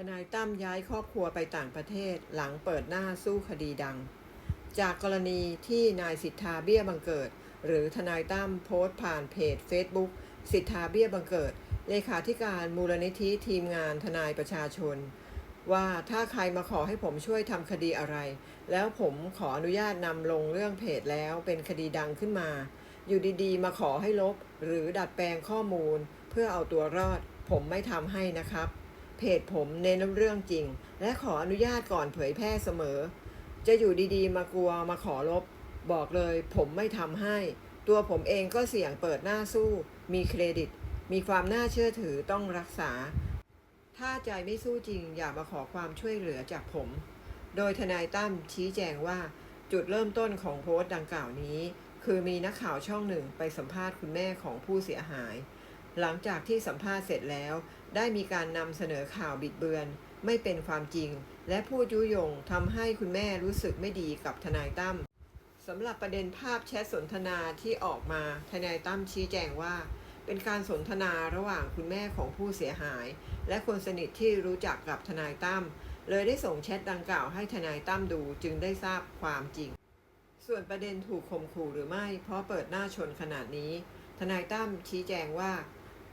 ทนายตั้มย้ายครอบครัวไปต่างประเทศหลังเปิดหน้าสู้คดีดัง จากกรณีที่นายสิทธาเบี้ยบังเกิด หรือทนายตั้มโพสต์ผ่านเพจ Facebook สิทธาเบี้ยบังเกิด เลขาธิการมูลนิธิทีมงานทนายประชาชน ว่าถ้าใครมาขอให้ผมช่วยทำคดีอะไร แล้วผมขออนุญาตนำลงเรื่องเพจแล้วเป็นคดีดังขึ้นมา อยู่ดีๆ มาขอให้ลบ หรือดัดแปลงข้อมูล เพื่อเอาตัวรอด ผมไม่ทำให้นะครับ เพจผมเน้นเรื่องจริง และขออนุญาตก่อนเผยแพร่เสมอ จะอยู่ดีๆ มากลัวมาขอลบ บอกเลยผมไม่ทำให้ ตัวผมเองก็เสี่ยงเปิดหน้าสู้ มีเครดิต มีความน่าเชื่อถือต้องรักษา ถ้าใจไม่สู้จริง อย่ามาขอความช่วยเหลือจากผม โดยทนายตั้มชี้แจงว่าจุดเริ่มต้นของโพสต์ดังกล่าวนี้ คือมีนักข่าวช่องหนึ่งไปสัมภาษณ์คุณแม่ของผู้เสียหาย หลังจากที่สัมภาษณ์เสร็จแล้ว ได้มีการนำเสนอข่าวบิดเบือน ไม่เป็นความจริง และพูดยุยงทำให้คุณแม่รู้สึกไม่ดีกับทนายตั้มสำหรับประเด็นภาพแชทสนทนาที่ออกมาทนายตั้มชี้แจงว่า เป็นการสนทนาระหว่างคุณแม่ของผู้เสียหาย และคนสนิทที่รู้จักกับทนายตั้มเลยได้ส่งแชทดังกล่าวให้ทนายตั้มดูจึงได้ทราบความจริง ส่วนประเด็นถูกข่มขู่หรือไม่ เพราะเปิดหน้าชนขนาดนี้ ทนายตั้มชี้แจงว่า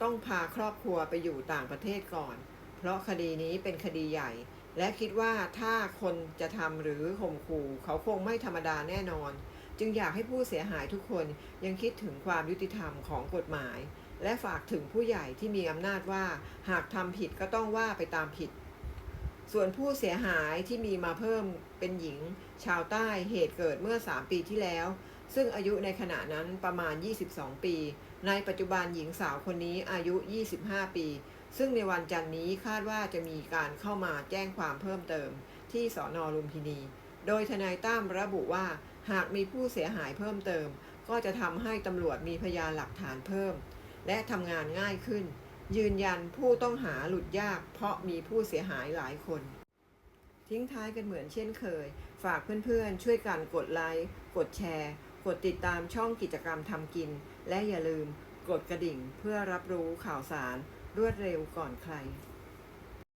ต้องพาครอบครัวไปอยู่ต่างประเทศก่อน เพราะคดีนี้เป็นคดีใหญ่ และคิดว่าถ้าคนจะทำหรือข่มขู่เขาคงไม่ธรรมดาแน่นอน จึงอยากให้ผู้เสียหายทุกคนยังคิดถึงความยุติธรรมของกฎหมาย และฝากถึงผู้ใหญ่ที่มีอำนาจว่า หากทำผิดก็ต้องว่าไปตามผิด ส่วนผู้เสียหายที่มีมาเพิ่มเป็นหญิง ชาวใต้เหตุเกิดเมื่อ 3 ปีที่แล้ว ซึ่งอายุในขณะนั้นประมาณ 22 ปี ในปัจจุบันหญิงสาวคนนี้อายุ 25 ปี ซึ่งในวันจันนี้คาดว่าจะมีการเข้ามาแจ้งความเพิ่มเติมที่สอนอลุมพินี โดยทนายตั้มระบุว่าหากมีผู้เสียหายเพิ่มเติม ก็จะทำให้ตำรวจมีพยานหลักฐานเพิ่ม และทำงานง่ายขึ้น ยืนยันผู้ต้องหาหลุดยาก เพราะมีผู้เสียหายหลายคน ทิ้งท้ายกันเหมือนเช่นเคย ฝากเพื่อนๆ ช่วยกันกดไลค์ กดแชร์ กดติดตามช่องกิจกรรมทำกิน และอย่าลืมกดกระดิ่งเพื่อรับรู้ข่าวสารรวดเร็วก่อนใคร